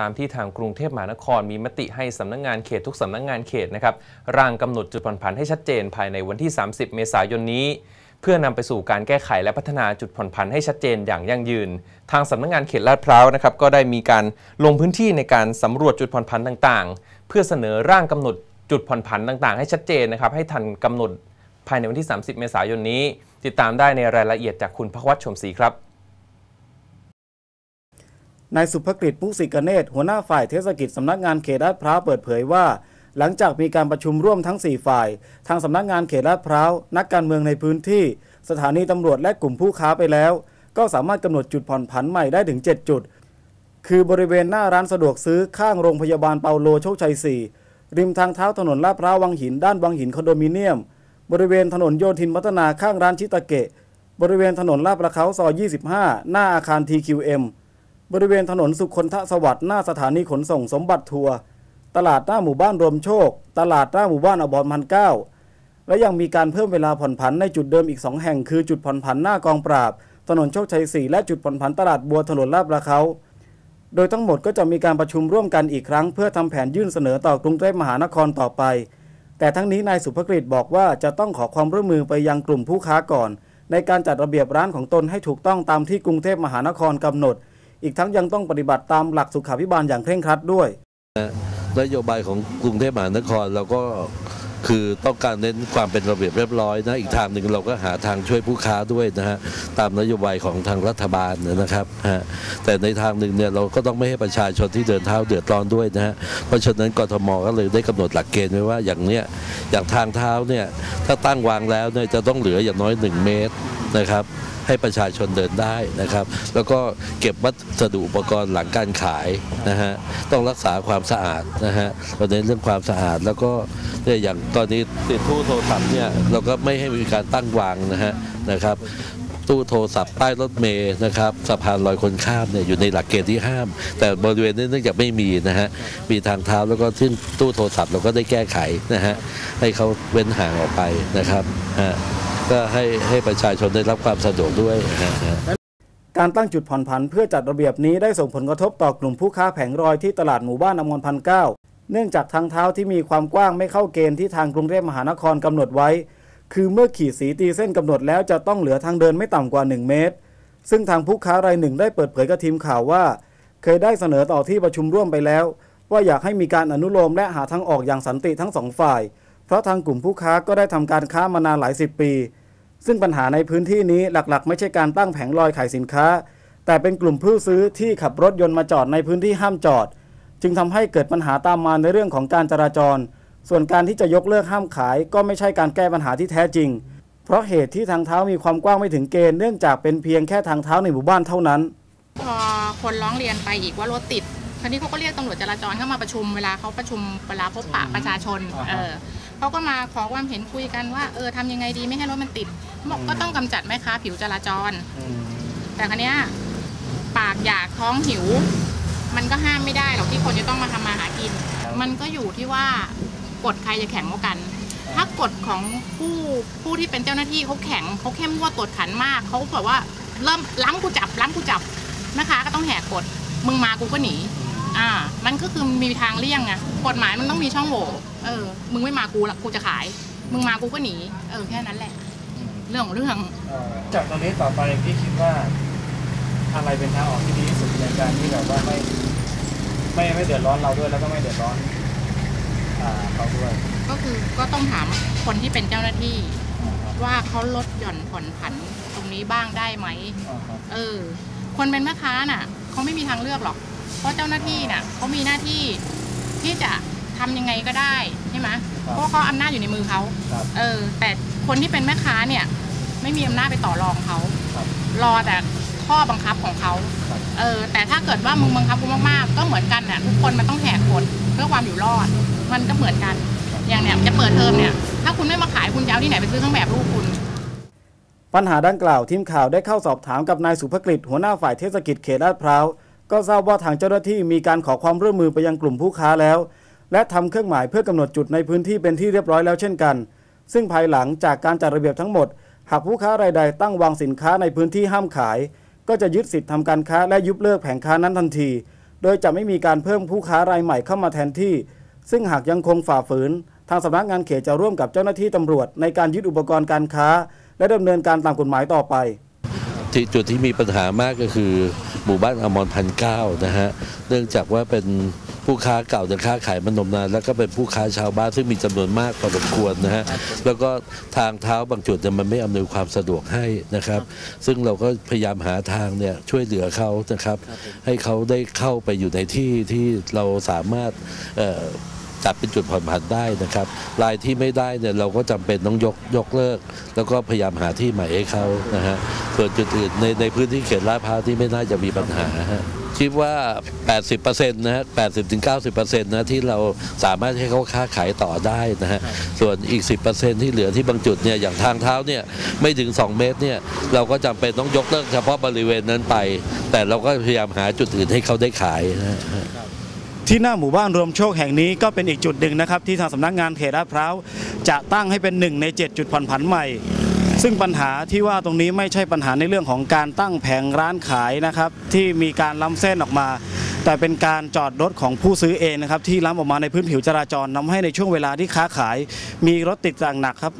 ตามที่ทางกรุงเทพมหานครมีมติให้สำนักงงานเขตทุกสำนักงงานเขตนะครับร่างกำหนดจุดผ่อนผันให้ชัดเจนภายในวันที่ 30 เมษายนนี้ เพื่อนำไปสู่การแก้ไขและพัฒนาจุดผ่อนผันให้ชัดเจนอย่างยั่งยืน ทางสำนักงงานเขตลาดพร้าวนะครับก็ได้มีการลงพื้นที่ในการสำรวจจุดผ่อนผันต่างๆ เพื่อเสนอร่างกำหนดจุดผ่อนผันต่างๆ ให้ชัดเจนนะครับให้ทันกำหนดภายในวันที่ 30 เมษายนนี้ ติดตามได้ในรายละเอียดจากคุณพวัชชมศรีครับ นายสุภกฤษพุสิกเนตหัวหน้าฝ่ายเทศกิจสำนักงานเขตลาดพร้าวเปิดเผยว่า หลังจากมีการประชุมร่วมทั้ง 4 ฝ่าย ทางสำนักงานเขตลาดพร้าวนักการเมืองในพื้นที่ สถานีตำรวจและกลุ่มผู้ค้าไปแล้ว ก็สามารถกำหนดจุดผ่อนผันใหม่ได้ถึง 7 จุด คือบริเวณหน้าร้านสะดวกซื้อข้างโรงพยาบาลเปาโลโชคชัย 4 ริมทางเท้าถนนลาดพร้าววังหินด้านวังหินคอนโดมิเนียม บริเวณถนนโยธินพัฒนาข้างร้านชิตาเกะ บริเวณถนนลาดประเขาซอย 25 หน้าอาคาร TQM บริเวณถนนสุขคนทสวัสดิ์หน้าสถานีขนส่งสมบัติทัวร์ตลาดหน้าหมู่บ้านรวมโชค ตลาดหน้าหมู่บ้านอบอรพันเก้าและยังมีการเพิ่มเวลาผ่อนผันในจุดเดิมอีก 2 แห่งคือจุดผ่อนผันหน้ากองปราบ ถนนโชคชัย 4 และจุดผ่อนผันตลาดบัวถนนลาดประเขาโดยทั้งหมดก็จะมีการประชุมร่วมกันอีกครั้ง เพื่อทำแผนยื่นเสนอต่อกรุงเทพมหานครต่อไป แต่ทั้งนี้นายสุภกฤษบอกว่าจะต้องขอความร่วมมือไปยังกลุ่มผู้ค้าก่อน ในการจัดระเบียบร้านของตนให้ถูกต้องตามที่กรุงเทพมหานครกำหนด อีกทั้งยังต้องปฏิบัติตามหลักสุขาภิบาลอย่างเคร่งครัดด้วย นโยบายของกรุงเทพมหานครเราก็คือต้องการเน้นความเป็นระเบียบเรียบร้อยนะอีกทางหนึ่งเราก็หาทางช่วยผู้ค้าด้วยนะฮะตามนโยบายของทางรัฐบาลนะครับฮะแต่ในทางหนึ่งเนี่ยเราก็ต้องไม่ให้ประชาชนที่เดินเท้าเดือดร้อนด้วยนะฮะเพราะฉะนั้นกทมก็เลยได้กำหนดหลักเกณฑ์ไว้ว่าอย่างเนี้ยอย่างทางเท้าเนี่ยถ้าตั้งวางแล้วเนี่ยจะต้องเหลืออย่างน้อย 1 เมตรนะครับให้ประชาชนเดินได้นะครับ แล้วก็เก็บวัสดุอุปกรณ์หลังการขายนะฮะต้องรักษาความสะอาดนะฮะเราเน้นเรื่องความสะอาดแล้วก็เนี่ยอย่างตอนนี้ติดตู้โทรศัพท์เนี่ยเราก็ไม่ให้มีการตั้งวางนะฮะนะครับตู้โทรศัพท์ป้ายรถเมย์นะครับสะพานลอยคนข้ามเนี่ยอยู่ในหลักเกณฑ์ที่ห้าม แต่บริเวณนี้เนื่องจากไม่มีนะฮะมีทางเท้าแล้วก็ที่ตู้โทรศัพท์เราก็ได้แก้ไขนะฮะให้เขาเว้นห่างออกไปนะครับฮะ ก็ให้ให้ประชาชนได้รับความสะดวกด้วยนะการตั้งจุดผ่อนผันเพื่อจัดระเบียบนี้ได้ส่งผลกระทบต่อกลุ่มผู้ค้าแผงรอยที่ตลาดหมู่บ้านอมรพันเก้าเนื่องจากทางเท้าที่มีความกว้างไม่เข้าเกณฑ์ที่ทางกรุงเทพมหานครกำหนดไว้ คือเมื่อขีดสีตีเส้นกำหนดแล้วจะต้องเหลือทางเดินไม่ต่ำกว่า 1 เมตร ซึ่งทางผู้ค้ารายหนึ่งได้เปิดเผยกับทีมข่าวว่า เคยได้เสนอต่อที่ประชุมร่วมไปแล้ว ว่าอยากให้มีการอนุโลมและหาทางออกอย่างสันติทั้งสองฝ่าย เพราะทางกลุ่มผู้ค้าก็ได้ทำการค้ามานานหลายสิบปี ซึ่งปัญหาในพื้นที่นี้หลักๆ ไม่ใช่การตั้งแผงลอยขายสินค้า แต่เป็นกลุ่มผู้ซื้อที่ขับรถยนต์มาจอดในพื้นที่ห้ามจอด จึงทำให้เกิดปัญหาตามมาในเรื่องของการจราจร ส่วนการที่จะยกเลิกห้ามขาย ก็ไม่ใช่การแก้ปัญหาที่แท้จริง เพราะเหตุที่ทางเท้ามีความกว้างไม่ถึงเกณฑ์เนื่องจากเป็นเพียงแค่ทางเท้าในหมู่บ้านเท่านั้น พอคนร้องเรียนไปอีกว่ารถติดคราวนี้เขาก็เรียกตำรวจจราจรเข้ามาประชุมเวลาเขาประชุมเวลาพบปะประชาชนเออเขาก็มาขอความเห็นคุยกันว่าเออทำยังไงดีไม่ให้รถมันติด บอกก็ต้องกำจัดแม่ค้าผิวจราจรแต่คราวเนี้ยปากอยากท้องหิว มันก็ห้ามไม่ได้หรอกที่คนจะต้องมาทำมาหากิน มันก็อยู่ที่ว่ากฎใครจะแข็งกว่ากัน ถ้ากฎของผู้ผู้ที่เป็นเจ้าหน้าที่เขาแข็งเขาเข้มงวดกฎขันมากเขาแบบว่าเริ่มล้ำกูจับล้ำกูจับแม่ค้าก็ต้องแหกกฎมึงมากูก็หนี อ่า มันก็คือมีทางเลี่ยงไงกฎหมายมันต้องมีช่องโหว่เออ มึงไม่มากูละกูจะขาย มึงมากูก็หนี เออแค่นั้นแหละ เรื่องของเรื่อง เอ่อจากตรงนี้ต่อไปพี่คิดว่า อะไรเป็นทางออกที่ดีที่สุดในการที่แบบว่าไม่ไม่ไม่เดือดร้อนเราด้วยแล้วก็ไม่เดือดร้อนอ่าเขาด้วยก็คือก็ต้องถามคนที่เป็นเจ้าหน้าที่ ว่าเขาลดหย่อนผ่อนผันตรงนี้บ้างได้ไหม อ่าครับเออ คนเป็นแม่ค้าน่ะเขาไม่มีทางเลือกหรอก เพราะเจ้าหน้าที่น่ะเขามีหน้าที่ที่จะ ทำยังไงก็ได้ใช่ไหมเพราะเขาอำนาจอยู่ในมือเขาครับเออ แต่คนที่เป็นแม่ค้าเนี่ย ไม่มีอำนาจไปต่อรองเขาครับรอแต่ข้อบังคับของเขาครับ เออ แต่ถ้าเกิดว่ามึงบังคับกูมากๆ ก็เหมือนกันน่ะทุกคนมันต้องแหกกฎเพื่อความอยู่รอด มันก็เหมือนกัน อย่างเนี้ยจะเปิดเทอมเนี่ย ถ้าคุณไม่มาขายคุณจะเอาที่ไหนไปซื้อเครื่องแบบลูกคุณ ปัญหาดังกล่าวทีมข่าวได้เข้าสอบถามกับนายสุภกฤษหัวหน้าฝ่ายเทศกิจเขตลาดพร้าวก็ทราบว่าทางเจ้าหน้าที่มีการขอความร่วมมือไปยังกลุ่มผู้ค้าแล้ว และทำเครื่องหมายเพื่อกำหนดจุดในพื้นที่เป็นที่เรียบร้อยแล้วเช่นกัน ซึ่งภายหลังจากการจัดระเบียบทั้งหมด หากผู้ค้ารายใดตั้งวางสินค้าในพื้นที่ห้ามขาย ก็จะยึดสิทธิ์ทำการค้าและยุบเลิกแผงค้านั้นทันที โดยจะไม่มีการเพิ่มผู้ค้ารายใหม่เข้ามาแทนที่ ซึ่งหากยังคงฝ่าฝืน ทางสำนักงานเขตจะร่วมกับเจ้าหน้าที่ตำรวจ ในการยึดอุปกรณ์การค้า และดำเนินการตามกฎหมายต่อไปที่จุดที่มีปัญหามากก็คือ หมู่บ้านอมรพันเก้านะฮะ เนื่องจากว่าเป็น ผู้ค้าเก่าจะค้าขายมานมนานแล้วก็เป็นผู้ค้าชาวบ้านซึ่งมีจำนวนมากพอสมควรนะฮะแล้วก็ทางเท้าบางจุดเนี่ยมันไม่อำนวยความสะดวกให้นะครับ ซึ่งเราก็พยายามหาทางเนี่ยช่วยเหลือเขานะครับ ให้เขาได้เข้าไปอยู่ในที่ที่เราสามารถเอ่อจัดเป็นจุดผ่อนผันได้นะครับรายที่ไม่ได้เนี่ยเราก็จำเป็นต้องยกยกเลิก แล้วก็พยายามหาที่ใหม่ให้เขานะฮะส่วนจุดอื่นในในพื้นที่เขตลาดพร้าวที่ไม่น่าจะมีปัญหาฮะ คิดว่า 80%นะฮะ80-90%นะที่เราสามารถให้เขาค้าขายต่อได้นะฮะส่วนอีก 10%ที่เหลือที่บางจุดเนี่ยอย่างทางเท้าเนี่ยไม่ถึง 2 เมตรเนี่ยเราก็จำเป็นต้องยกเลิกเฉพาะบริเวณนั้นไป แต่เราก็พยายามหาจุดอื่นให้เขาได้ขายนะฮะที่หน้าหมู่บ้านรวมโชคแห่งนี้ก็เป็นอีกจุดหนึ่งนะครับที่ทางสำนักงานเขตลาดพร้าวจะตั้งให้เป็นหนึ่งใน 7 จุดผ่อนผันใหม่ ซึ่งปัญหาที่ว่าตรงนี้ไม่ใช่ปัญหาในเรื่องของการตั้งแผงร้านขายนะครับที่มีการล้ำเส้นออกมา แต่เป็นการจอดรถของผู้ซื้อเองนะครับที่ล้ำออกมาในพื้นผิวจราจรทำให้ในช่วงเวลาที่ค้าขาย มีรถติดอย่างหนักครับ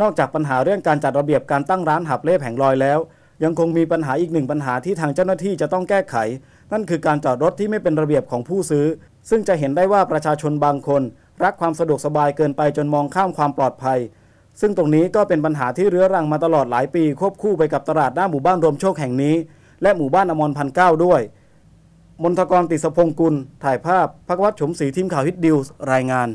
นอกจากปัญหาเรื่องการจัดระเบียบการตั้งร้านหับเล่แผงลอยแล้ว ยังคงมีปัญหาอีกหนึ่งปัญหาที่ทางเจ้าหน้าที่จะต้องแก้ไข นั่นคือการจอดรถที่ไม่เป็นระเบียบของผู้ซื้อ ซึ่งจะเห็นได้ว่าประชาชนบางคน รักความสะดวกสบายเกินไปจนมองข้ามความปลอดภัย ซึ่งตรงนี้ก็เป็นปัญหาที่เรื้อรังมาตลอดหลายปี ควบคู่ไปกับตลาดหน้าหมู่บ้านรวมโชคแห่งนี้ และหมู่บ้านอมรพันเก้าด้วย มนทกรติสพงกุล ถ่ายภาพพักวัดฉมศรีทีมข่าวฮิตดิวส์รายงาน